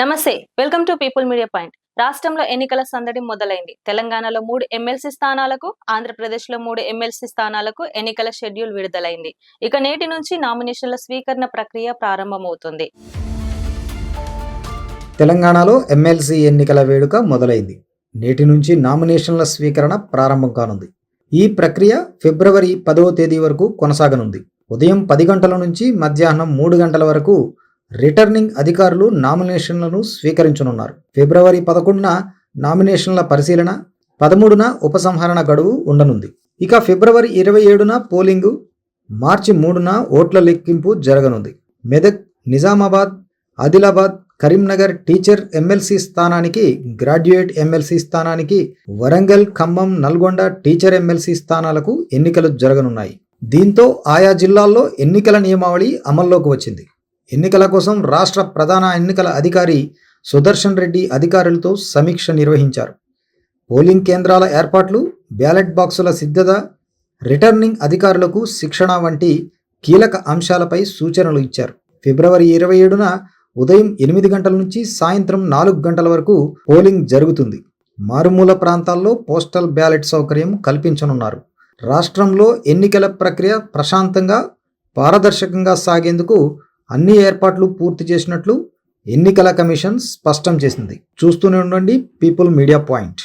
నమస్తే welcome to people media point. రాష్ట్రంలో ఎన్నికల సందడి మొదలైంది. తెలంగాణలో మూడు ఎమ్మెల్సీ స్థానాలకు ఆంధ్రప్రదేశ్లో మూడు ఎమ్మెల్సీ స్థానాలకు ఎన్నికల షెడ్యూల్ విడుదలైంది. ఇక నేటి నుంచి నామినేషన్ల స్వీకరణ ప్రక్రియ ప్రారంభమవుతుంది. తెలంగాణలో ఎమ్మెల్సీ ఎన్నికల వేడుక మొదలైంది. నేటి నుంచి నామినేషన్ల స్వీకరణ ప్రారంభం కానుంది. ఈ ప్రక్రియ ఫిబ్రవరి పదవ తేదీ వరకు కొనసాగనుంది. ఉదయం పది గంటల నుంచి మధ్యాహ్నం మూడు గంటల వరకు రిటర్నింగ్ అధికారులు నామినేషన్లను స్వీకరించనున్నారు. ఫిబ్రవరి పదకొండున నామినేషన్ల పరిశీలన పదమూడున ఉపసంహరణ గడువు ఉండనుంది. ఇక ఫిబ్రవరి ఇరవై ఏడున పోలింగు మార్చి మూడున ఓట్ల లెక్కింపు జరగనుంది. మెదక్ నిజామాబాద్ ఆదిలాబాద్ కరీంనగర్ టీచర్ ఎమ్మెల్సీ స్థానానికి గ్రాడ్యుయేట్ ఎమ్మెల్సీ స్థానానికి వరంగల్ ఖమ్మం నల్గొండ టీచర్ ఎమ్మెల్సీ స్థానాలకు ఎన్నికలు జరగనున్నాయి. దీంతో ఆయా జిల్లాల్లో ఎన్నికల నియమావళి అమల్లోకి వచ్చింది. ఎన్నికల కోసం రాష్ట్ర ప్రధాన ఎన్నికల అధికారి సుదర్శన్ రెడ్డి అధికారులతో సమీక్ష నిర్వహించారు. పోలింగ్ కేంద్రాల ఏర్పాట్లు బ్యాలెట్ బాక్సుల సిద్ధత రిటర్నింగ్ అధికారులకు శిక్షణ వంటి కీలక అంశాలపై సూచనలు ఇచ్చారు. ఫిబ్రవరి ఇరవై ఏడున ఉదయం ఎనిమిది గంటల నుంచి సాయంత్రం నాలుగు గంటల వరకు పోలింగ్ జరుగుతుంది. మారుమూల ప్రాంతాల్లో పోస్టల్ బ్యాలెట్ సౌకర్యం కల్పించనున్నారు. రాష్ట్రంలో ఎన్నికల ప్రక్రియ ప్రశాంతంగా పారదర్శకంగా సాగేందుకు అన్ని ఏర్పాట్లు పూర్తి చేసినట్లు ఎన్నికల కమిషన్ స్పష్టం చేసింది. చూస్తూనే ఉండండి పీపుల్ మీడియా పాయింట్